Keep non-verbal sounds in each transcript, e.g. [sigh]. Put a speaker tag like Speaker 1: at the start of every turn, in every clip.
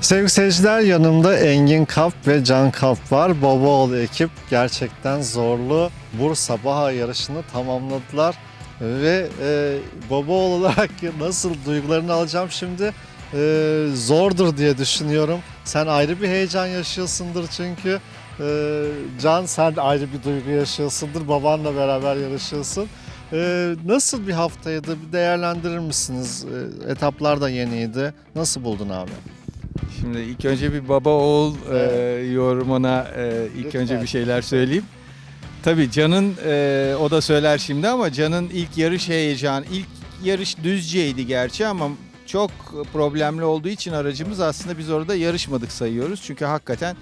Speaker 1: Sevgili seyirciler yanımda Engin Kap ve Can Kap var. Babaoğlu ekip gerçekten zorlu Bursa Baha yarışını tamamladılar. Ve e, Babaoğlu olarak [laughs] nasıl duygularını alacağım şimdi e, zordur diye düşünüyorum. Sen ayrı bir heyecan yaşıyorsundur çünkü. E, Can sen ayrı bir duygu yaşıyorsundur. Babanla beraber yarışıyorsun. E, nasıl bir haftaydı? Bir değerlendirir misiniz? E, etaplar da yeniydi. Nasıl buldun abi?
Speaker 2: Şimdi ilk önce bir baba oğul
Speaker 1: Evet.
Speaker 2: e, yorumuna e, ilk
Speaker 1: Lütfen.
Speaker 2: önce bir şeyler söyleyeyim. Tabii Can'ın e, o da söyler şimdi ama Can'ın ilk yarış heyecanı, ilk yarış Düzce'ydi gerçi ama çok problemli olduğu için aracımız aslında biz orada yarışmadık sayıyoruz. Çünkü hakikaten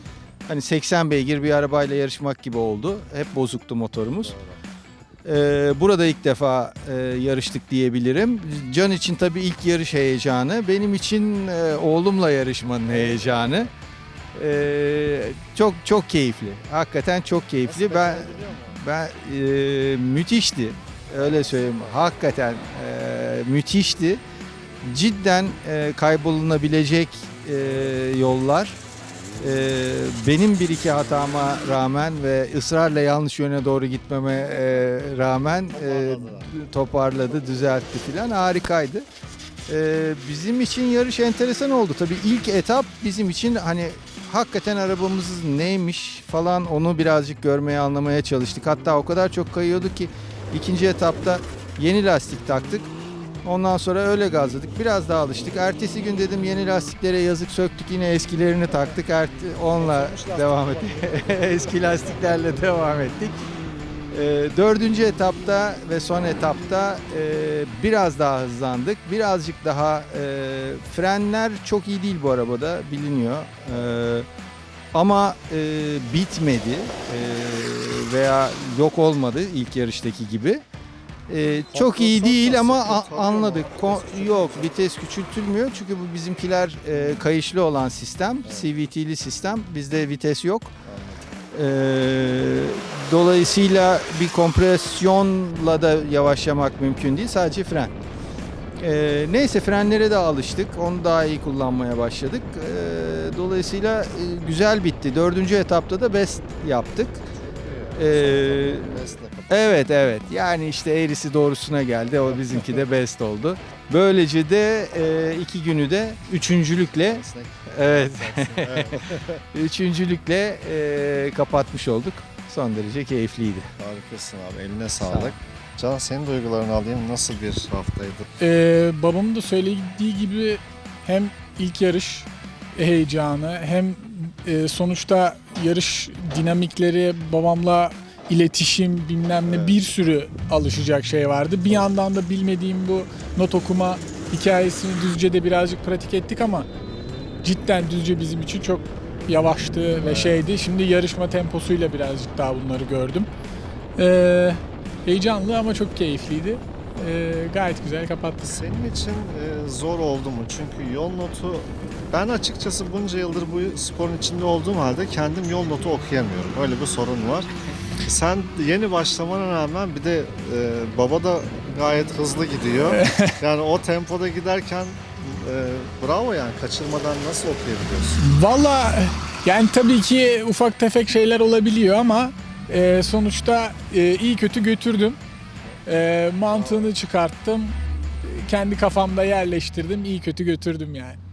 Speaker 2: hani 80 beygir bir arabayla yarışmak gibi oldu. Hep bozuktu motorumuz. Ee, burada ilk defa e, yarıştık diyebilirim. Can için tabii ilk yarış heyecanı. Benim için e, oğlumla yarışmanın heyecanı. Ee, çok çok keyifli. Hakikaten çok keyifli. Ben ben e, müthişti. Öyle söyleyeyim. Hakikaten e, müthişti. Cidden e, kaybolunabilecek e, yollar. E, benim bir iki hatama rağmen ve ısrarla yanlış yöne doğru gitmeme e, rağmen e, toparladı, düzeltti filan harikaydı. E, bizim için yarış enteresan oldu. Tabii ilk etap bizim için hani hakikaten arabamız neymiş falan onu birazcık görmeye anlamaya çalıştık. Hatta o kadar çok kayıyordu ki ikinci etapta yeni lastik taktık. Ondan sonra öyle gazladık. Biraz daha alıştık. Ertesi gün dedim yeni lastiklere yazık söktük. Yine eskilerini taktık. Erti, onunla devam ettik. [laughs] Eski lastiklerle devam ettik. Ee, dördüncü etapta ve son etapta e, biraz daha hızlandık. Birazcık daha e, frenler çok iyi değil bu arabada biliniyor. Ee, ama e, bitmedi e, veya yok olmadı ilk yarıştaki gibi. E, çok iyi değil ama a- anladık. Ko- yok vites küçültülmüyor çünkü bu bizimkiler e, kayışlı olan sistem, CVT'li sistem. Bizde vites yok. Ee, dolayısıyla bir kompresyonla da yavaşlamak mümkün değil. Sadece fren. Ee, neyse frenlere de alıştık. Onu daha iyi kullanmaya başladık. Ee, dolayısıyla e, güzel bitti. Dördüncü etapta da best yaptık. Ee, evet evet. Yani işte eğrisi doğrusuna geldi. O bizimki de best oldu. Böylece de e, iki günü de üçüncülükle Evet. [laughs] Üçüncülükle e, kapatmış olduk. Son derece keyifliydi.
Speaker 1: Harikasın abi eline sağlık. Can senin duygularını alayım. Nasıl bir haftaydı?
Speaker 3: Ee, babamın da söylediği gibi hem ilk yarış heyecanı hem e, sonuçta yarış dinamikleri babamla iletişim bilmem ne bir sürü alışacak şey vardı. Bir yandan da bilmediğim bu not okuma hikayesini Düzce'de birazcık pratik ettik ama cidden Düzce bizim için çok yavaştı ve şeydi. Şimdi yarışma temposuyla birazcık daha bunları gördüm. Ee, heyecanlı ama çok keyifliydi. Ee, gayet güzel kapattık.
Speaker 1: Senin için e, zor oldu mu? Çünkü yol notu ben açıkçası bunca yıldır bu sporun içinde olduğum halde kendim yol notu okuyamıyorum. Öyle bir sorun var. Sen yeni başlamana rağmen bir de e, baba da gayet hızlı gidiyor. [laughs] yani o tempoda giderken e, bravo yani kaçırmadan nasıl okuyabiliyorsun?
Speaker 3: Valla yani tabii ki ufak tefek şeyler olabiliyor ama e, sonuçta e, iyi kötü götürdüm. E, mantığını çıkarttım. Kendi kafamda yerleştirdim. iyi kötü götürdüm yani.